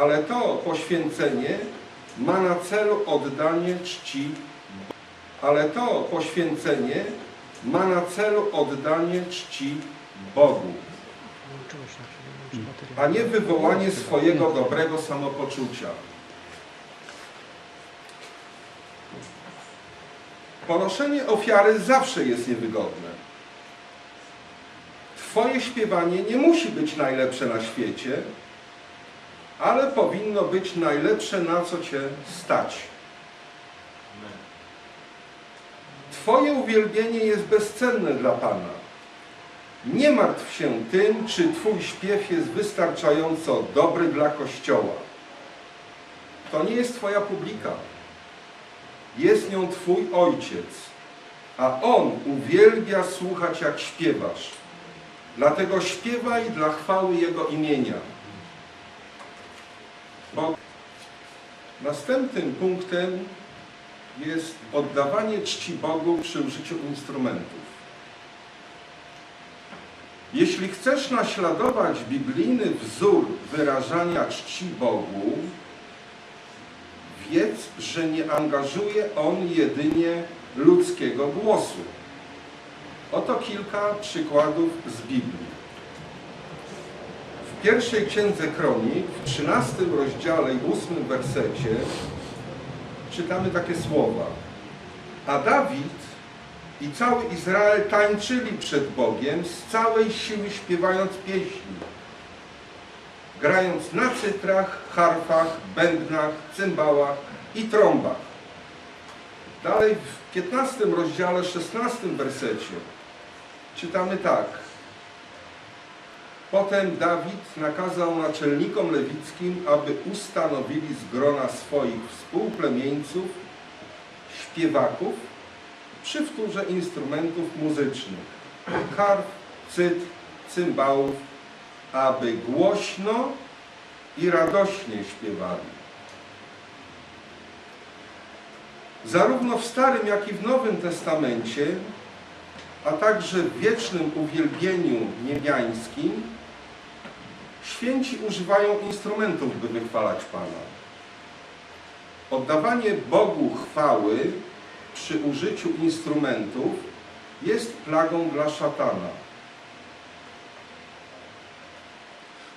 ale to poświęcenie ma na celu oddanie czci, ale to poświęcenie ma na celu oddanie czci Bogu, a nie wywołanie swojego dobrego samopoczucia. Ponoszenie ofiary zawsze jest niewygodne. Twoje śpiewanie nie musi być najlepsze na świecie, ale powinno być najlepsze, na co Cię stać. Twoje uwielbienie jest bezcenne dla Pana. Nie martw się tym, czy Twój śpiew jest wystarczająco dobry dla Kościoła. To nie jest Twoja publika. Jest nią Twój Ojciec, a On uwielbia słuchać, jak śpiewasz. Dlatego śpiewaj dla chwały Jego imienia. Bo następnym punktem jest oddawanie czci Bogu przy użyciu instrumentów. Jeśli chcesz naśladować biblijny wzór wyrażania czci Bogu, wiedz, że nie angażuje on jedynie ludzkiego głosu. Oto kilka przykładów z Biblii. W pierwszej księdze Kronik, w 13 rozdziale i 8 wersecie czytamy takie słowa. A Dawid i cały Izrael tańczyli przed Bogiem z całej siły śpiewając pieśni, grając na cytrach, harfach, bębnach, cymbałach i trąbach. Dalej w 15 rozdziale, 16 wersecie czytamy tak. Potem Dawid nakazał naczelnikom lewickim, aby ustanowili z grona swoich współplemieńców, śpiewaków, przy wtórze instrumentów muzycznych, harf, cytr, cymbałów, aby głośno i radośnie śpiewali. Zarówno w Starym, jak i w Nowym Testamencie, a także w wiecznym uwielbieniu niebiańskim, święci używają instrumentów, by wychwalać Pana. Oddawanie Bogu chwały przy użyciu instrumentów jest plagą dla szatana.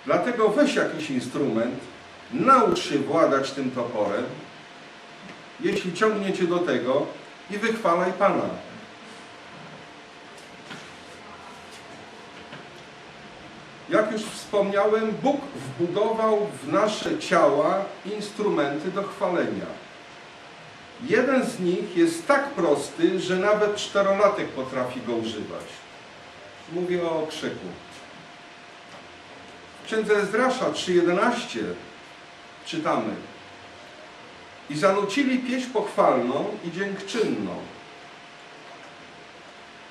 Dlatego weź jakiś instrument, naucz się władać tym toporem, jeśli ciągnie Cię do tego i wychwalaj Pana. Jak już wspomniałem, Bóg wbudował w nasze ciała instrumenty do chwalenia. Jeden z nich jest tak prosty, że nawet czterolatek potrafi go używać. Mówię o okrzyku. W księdze Ezdrasza 3.11 czytamy I zanucili pieśń pochwalną i dziękczynną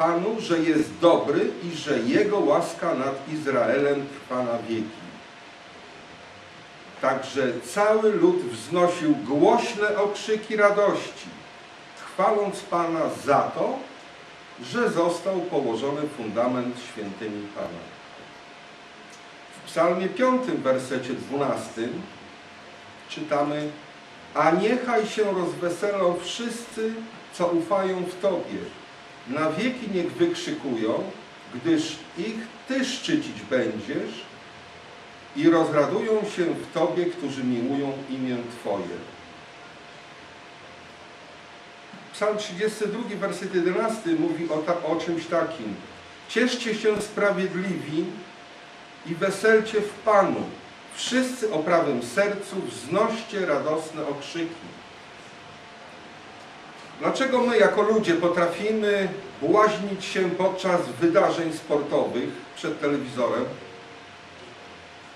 Panu, że jest dobry i że Jego łaska nad Izraelem trwa na wieki. Także cały lud wznosił głośne okrzyki radości, chwaląc Pana za to, że został położony fundament świętymi Pana. W psalmie 5, wersecie 12 czytamy A niechaj się rozweselą wszyscy, co ufają w Tobie. Na wieki niech wykrzykują, gdyż ich Ty szczycić będziesz i rozradują się w Tobie, którzy miłują imię Twoje. Psalm 32, werset 11 mówi o, ta, o czymś takim. Cieszcie się sprawiedliwi i weselcie w Panu. Wszyscy o prawym sercu wznoście radosne okrzyki. Dlaczego my jako ludzie potrafimy błaźnić się podczas wydarzeń sportowych przed telewizorem,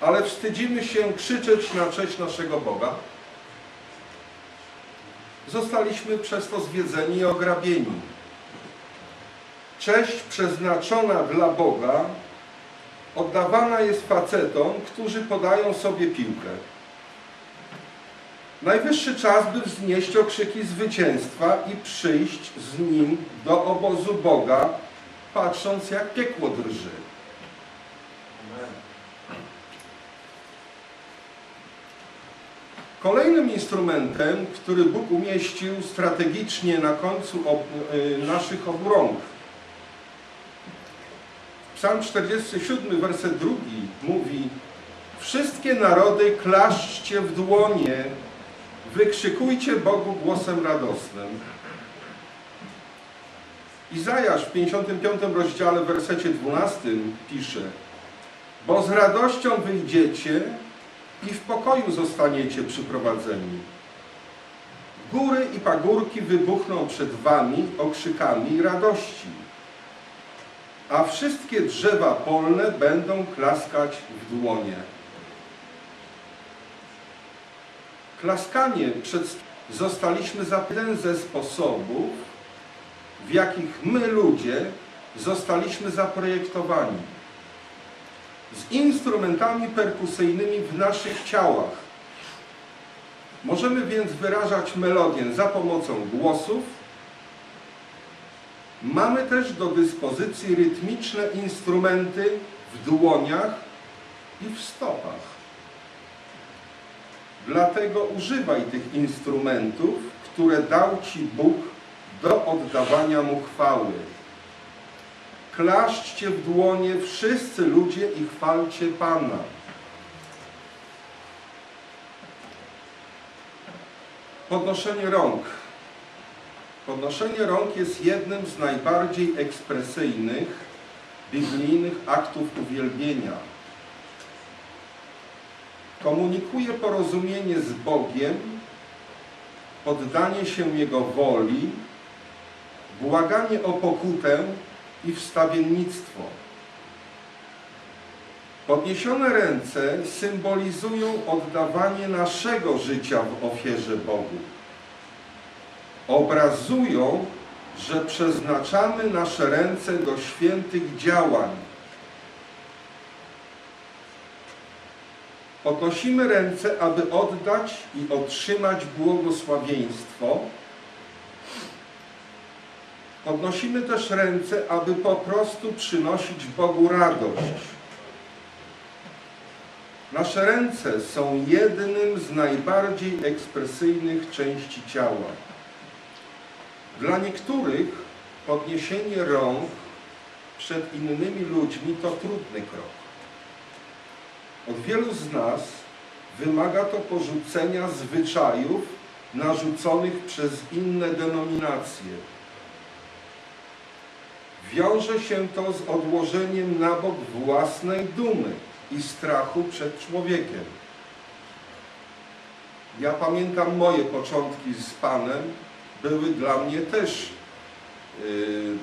ale wstydzimy się krzyczeć na cześć naszego Boga? Zostaliśmy przez to zwiedzeni i ograbieni. Cześć przeznaczona dla Boga oddawana jest facetom, którzy podają sobie piłkę. Najwyższy czas, by wznieść okrzyki zwycięstwa i przyjść z nim do obozu Boga, patrząc jak piekło drży. Kolejnym instrumentem, który Bóg umieścił strategicznie na końcu ob- y, naszych obu rąk. Psalm 47, werset drugi mówi Wszystkie narody klaszczcie w dłonie, wykrzykujcie Bogu głosem radosnym. Izajasz w 55 rozdziale, w wersecie 12 pisze Bo z radością wyjdziecie i w pokoju zostaniecie przyprowadzeni. Góry i pagórki wybuchną przed wami okrzykami radości, a wszystkie drzewa polne będą klaskać w dłonie. Klaskanie przed... zostaliśmy za jeden ze sposobów, w jakich my ludzie zostaliśmy zaprojektowani. Z instrumentami perkusyjnymi w naszych ciałach. Możemy więc wyrażać melodię za pomocą głosów. Mamy też do dyspozycji rytmiczne instrumenty w dłoniach i w stopach. Dlatego używaj tych instrumentów, które dał Ci Bóg do oddawania Mu chwały. Klaszczcie w dłonie wszyscy ludzie i chwalcie Pana. Podnoszenie rąk. Podnoszenie rąk jest jednym z najbardziej ekspresyjnych biblijnych aktów uwielbienia. Komunikuje porozumienie z Bogiem, poddanie się Jego woli, błaganie o pokutę i wstawiennictwo. Podniesione ręce symbolizują oddawanie naszego życia w ofierze Bogu. Obrazują, że przeznaczamy nasze ręce do świętych działań. Podnosimy ręce, aby oddać i otrzymać błogosławieństwo. Podnosimy też ręce, aby po prostu przynosić Bogu radość. Nasze ręce są jednym z najbardziej ekspresyjnych części ciała. Dla niektórych podniesienie rąk przed innymi ludźmi to trudny krok. Od wielu z nas wymaga to porzucenia zwyczajów narzuconych przez inne denominacje. Wiąże się to z odłożeniem na bok własnej dumy i strachu przed człowiekiem. Ja pamiętam moje początki z Panem, były dla mnie też yy,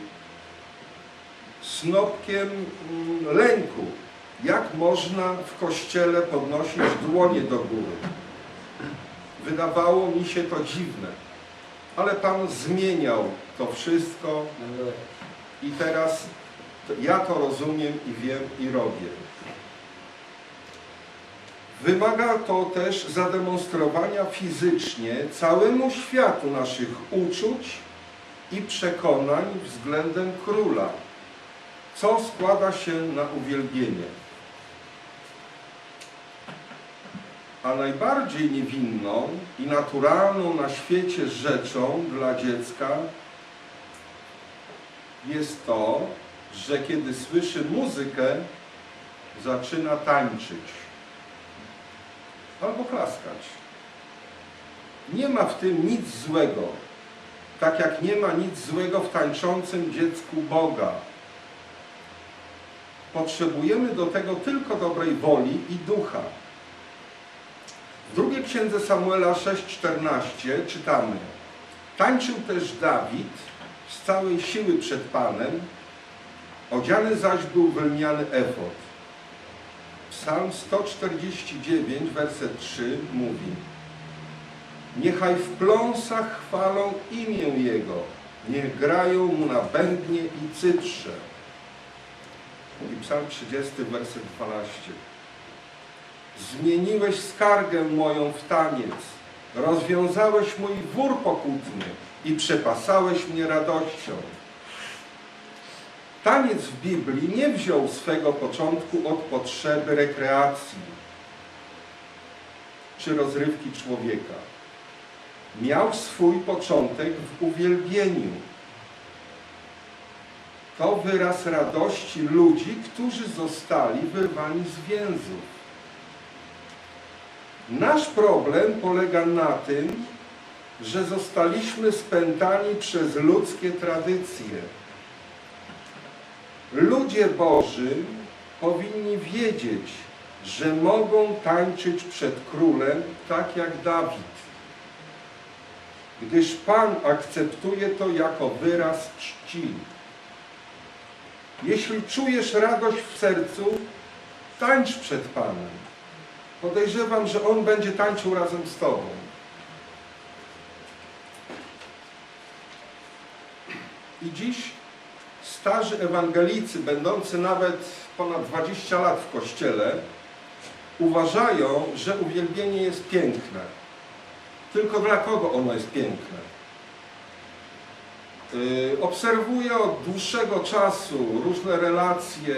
snopkiem mm, lęku. Jak można w kościele podnosić dłonie do góry? Wydawało mi się to dziwne, ale Pan zmieniał to wszystko i teraz ja to rozumiem i wiem i robię. Wymaga to też zademonstrowania fizycznie całemu światu naszych uczuć i przekonań względem króla, co składa się na uwielbienie. A najbardziej niewinną i naturalną na świecie rzeczą dla dziecka jest to, że kiedy słyszy muzykę, zaczyna tańczyć albo klaskać. Nie ma w tym nic złego, tak jak nie ma nic złego w tańczącym dziecku Boga. Potrzebujemy do tego tylko dobrej woli i ducha. Drugiej księdze Samuela 6,14 czytamy Tańczył też Dawid z całej siły przed Panem, odziany zaś był wełniany efod. Psalm 149, werset 3 mówi Niechaj w pląsach chwalą imię Jego, niech grają Mu na bębnie i cytrze. I Psalm 30, werset 12 Zmieniłeś skargę moją w taniec, rozwiązałeś mój wór pokutny i przepasałeś mnie radością. Taniec w Biblii nie wziął swego początku od potrzeby rekreacji. czy rozrywki człowieka. Miał swój początek w uwielbieniu. To wyraz radości ludzi, którzy zostali wyrwani z więzów. Nasz problem polega na tym, że zostaliśmy spętani przez ludzkie tradycje. Ludzie Boży powinni wiedzieć, że mogą tańczyć przed królem tak jak Dawid, gdyż Pan akceptuje to jako wyraz czci. Jeśli czujesz radość w sercu, tańcz przed Panem. Podejrzewam, że On będzie tańczył razem z Tobą. I dziś starzy ewangelicy, będący nawet ponad 20 lat w Kościele, uważają, że uwielbienie jest piękne. Tylko dla kogo ono jest piękne? Yy, Obserwuję od dłuższego czasu różne relacje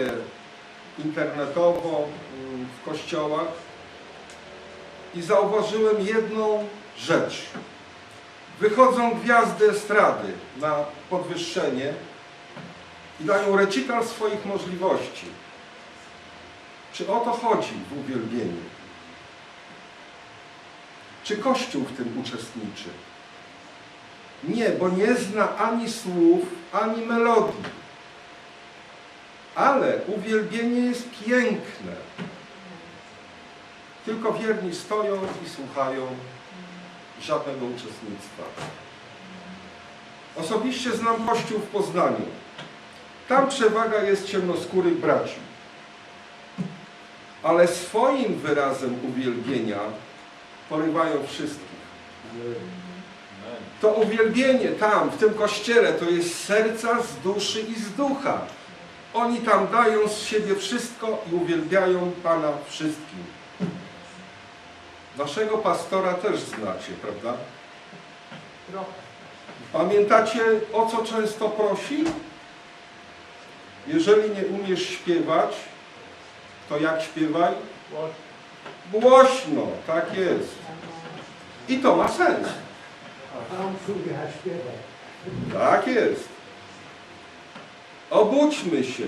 internetowo yy, w kościołach i zauważyłem jedną rzecz. Wychodzą gwiazdy estrady na podwyższenie i dają recital swoich możliwości. Czy o to chodzi w uwielbieniu? Czy Kościół w tym uczestniczy? Nie, bo nie zna ani słów, ani melodii. Ale uwielbienie jest piękne. Tylko wierni stoją i słuchają żadnego uczestnictwa. Osobiście znam Kościół w Poznaniu. Tam przewaga jest ciemnoskórych braci. Ale swoim wyrazem uwielbienia porywają wszystkich. To uwielbienie tam, w tym kościele, to jest z serca, z duszy i z ducha. Oni tam dają z siebie wszystko i uwielbiają Pana wszystkim. Naszego pastora też znacie, prawda? Pamiętacie, o co często prosi? Jeżeli nie umiesz śpiewać, to jak śpiewaj? Głośno, tak jest. I to ma sens. Tak jest. Obudźmy się,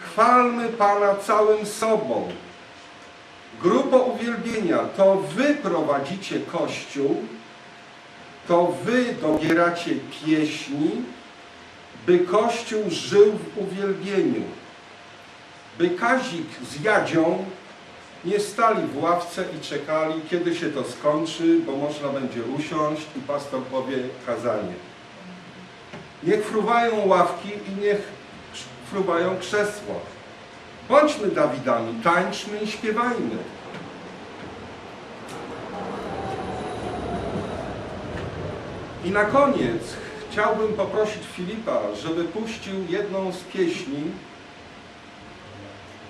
chwalmy Pana całym sobą. Grupa uwielbienia to Wy prowadzicie Kościół, to Wy dobieracie pieśni, by Kościół żył w uwielbieniu. By Kazik z Jadzią nie stali w ławce i czekali, kiedy się to skończy, bo można będzie usiąść i pastor powie kazanie. Niech fruwają ławki i niech fruwają krzesła. Bądźmy Dawidami, tańczmy i śpiewajmy. I na koniec chciałbym poprosić Filipa, żeby puścił jedną z pieśni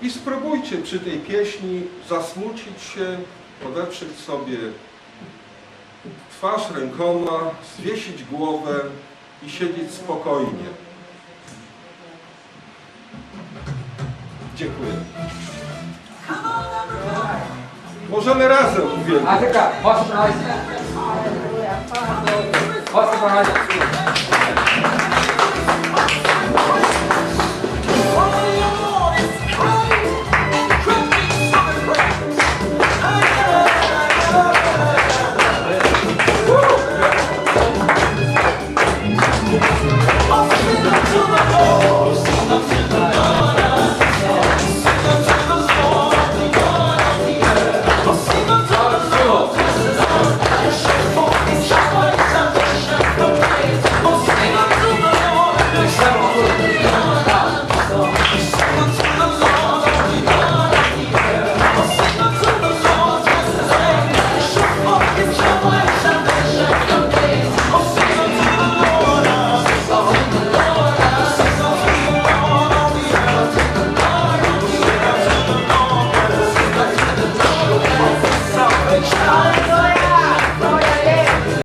i spróbujcie przy tej pieśni zasmucić się, podeprzeć sobie twarz rękoma, zwiesić głowę i siedzieć spokojnie. очікує. Може не разом він. А така, ваша Ваша